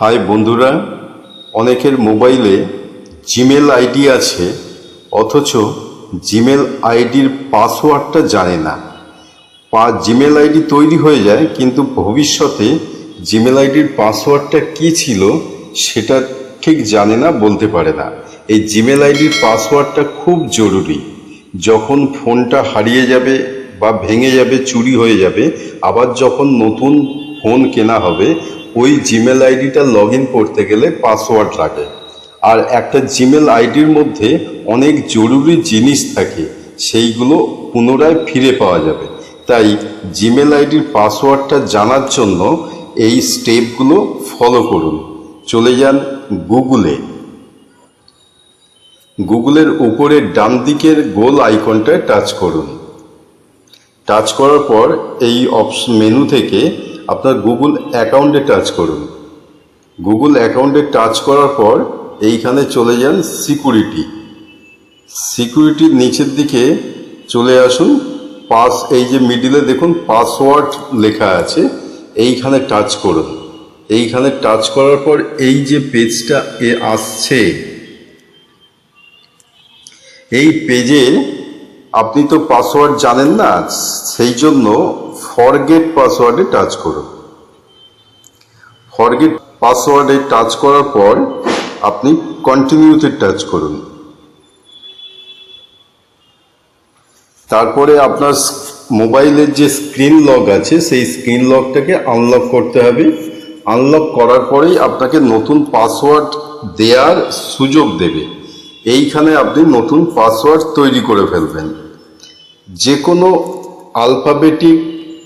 High বন্ধুরা, অনেকের মোবাইলে জিমেল আইডি আছে, অথচ জিমেল আইডির পাসওয়ার্ডটা জানে না। পা, জিমেল আইডি তৈরি হয়ে যায়, কিন্তু ভবিষ্যতে জিমেল আইডির পাসওয়ার্ডটা কী ছিল সেটা ঠিক জানে না, বলতে পারে না। এই জিমেল আইডির পাসওয়ার্ডটা খুব জরুরি। যখন ফোনটা হারিয়ে যাবে বা ভেঙে যাবে, চুরি হয়ে যাবে, আবার যখন নতুন ফোন কেনা হবে ওই জিমেল আইডিটা লগ ইন করতে গেলে পাসওয়ার্ড লাগে। আর একটা জিমেল আইডির মধ্যে অনেক জরুরি জিনিস থাকে, সেইগুলো পুনরায় ফিরে পাওয়া যাবে। তাই জিমেল আইডির পাসওয়ার্ডটা জানার জন্য এই স্টেপগুলো ফলো করুন। চলে যান গুগলে গুগলের উপরের ডান দিকের গোল আইকনটায় টাচ করুন। টাচ করার পর এই অপশন মেনু থেকে আপনার গুগল অ্যাকাউন্টে টাচ করুন। গুগল অ্যাকাউন্টে টাচ করার পর এইখানে চলে যান সিকিউরিটি সিকিউরিটির নিচের দিকে চলে আসুন। পাস এই যে মিডিলে দেখুন পাসওয়ার্ড লেখা আছে, এইখানে টাচ করুন। এইখানে টাচ করার পর এই যে পেজটা এ আসছে, এই পেজে আপনি তো পাসওয়ার্ড জানেন না, সেই জন্য ফরগেট পাসওয়ার্ডে টাচ করুন। ফরগেট পাসওয়ার্ডে টাচ করার পর আপনি কন্টিনিউতে টাচ করুন। তারপরে আপনার মোবাইলের যে স্ক্রিন লক আছে, সেই স্ক্রিন লকটাকে আনলক করতে হবে। আনলক করার পরেই আপনাকে নতুন পাসওয়ার্ড দেওয়ার সুযোগ দেবে। এইখানে আপনি নতুন পাসওয়ার্ড তৈরি করে ফেলবেন। যে কোনো alphabetic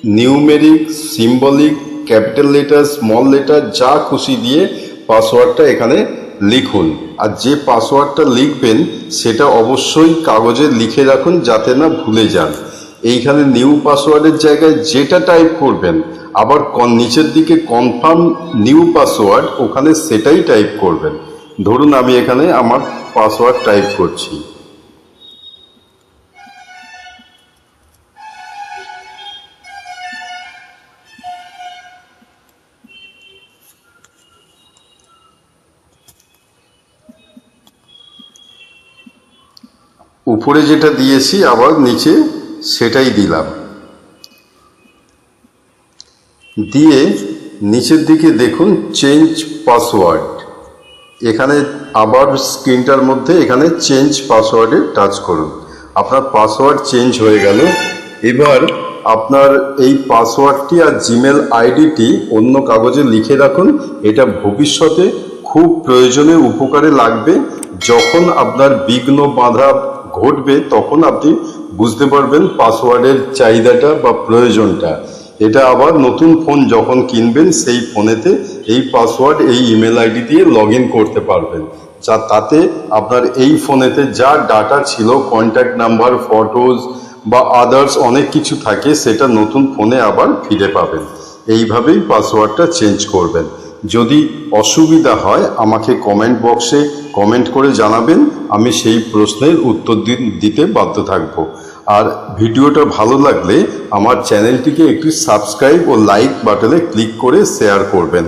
numeric, symbolic, capital letter, small letter, যা খুশি দিয়ে পাসওয়ার্ডটা এখানে লিখুন। আর যে পাসওয়ার্ডটা লিখবেন, সেটা অবশ্যই কাগজে লিখে রাখুন যাতে না ভুলে যান। এইখানে নিউ পাসওয়ার্ডের জায়গায় যেটা টাইপ করবেন, আবার নিচের দিকে কনফার্ম নিউ পাসওয়ার্ড, ওখানে সেটাই টাইপ করবেন। ধরুন আমি এখানে আমার পাসওয়ার্ড টাইপ করছি। উপরে যেটা দিয়েছি, আবার নিচে সেটাই দিলাম। দিয়ে নিচের দিকে দেখুন চেঞ্জ পাসওয়ার্ড এখানে আবার স্ক্রিনটার মধ্যে এখানে চেঞ্জ পাসওয়ার্ডে টাচ করুন। আপনার পাসওয়ার্ড চেঞ্জ হয়ে গেল। এবার আপনার এই পাসওয়ার্ডটি আর জিমেল আইডিটি অন্য কাগজে লিখে রাখুন। এটা ভবিষ্যতে খুব প্রয়োজনে উপকারে লাগবে। যখন আপনার বিঘ্ন বাধা ঘটবে, তখন আপনি বুঝতে পারবেন পাসওয়ার্ডের চাহিদাটা বা প্রয়োজনটা। এটা আবার নতুন ফোন যখন কিনবেন, সেই ফোনেতে এই পাসওয়ার্ড, এই ইমেল আইডি দিয়ে লগ করতে পারবেন। যা তাতে আপনার এই ফোনেতে যা ডাটা ছিল, কন্ট্যাক্ট নাম্বার, ফটোজ বা আদার্স অনেক কিছু থাকে, সেটা নতুন ফোনে আবার ফিরে পাবেন। এইভাবেই পাসওয়ার্ডটা চেঞ্জ করবেন। যদি অসুবিধা হয়, আমাকে কমেন্ট বক্সে কমেন্ট করে জানাবেন। আমি সেই প্রশ্নের উত্তর দিতে বাধ্য থাকব। আর ভিডিওটা ভালো লাগলে আমার চ্যানেলটিকে একটি সাবস্ক্রাইব ও লাইক বাটনে ক্লিক করে শেয়ার করবেন।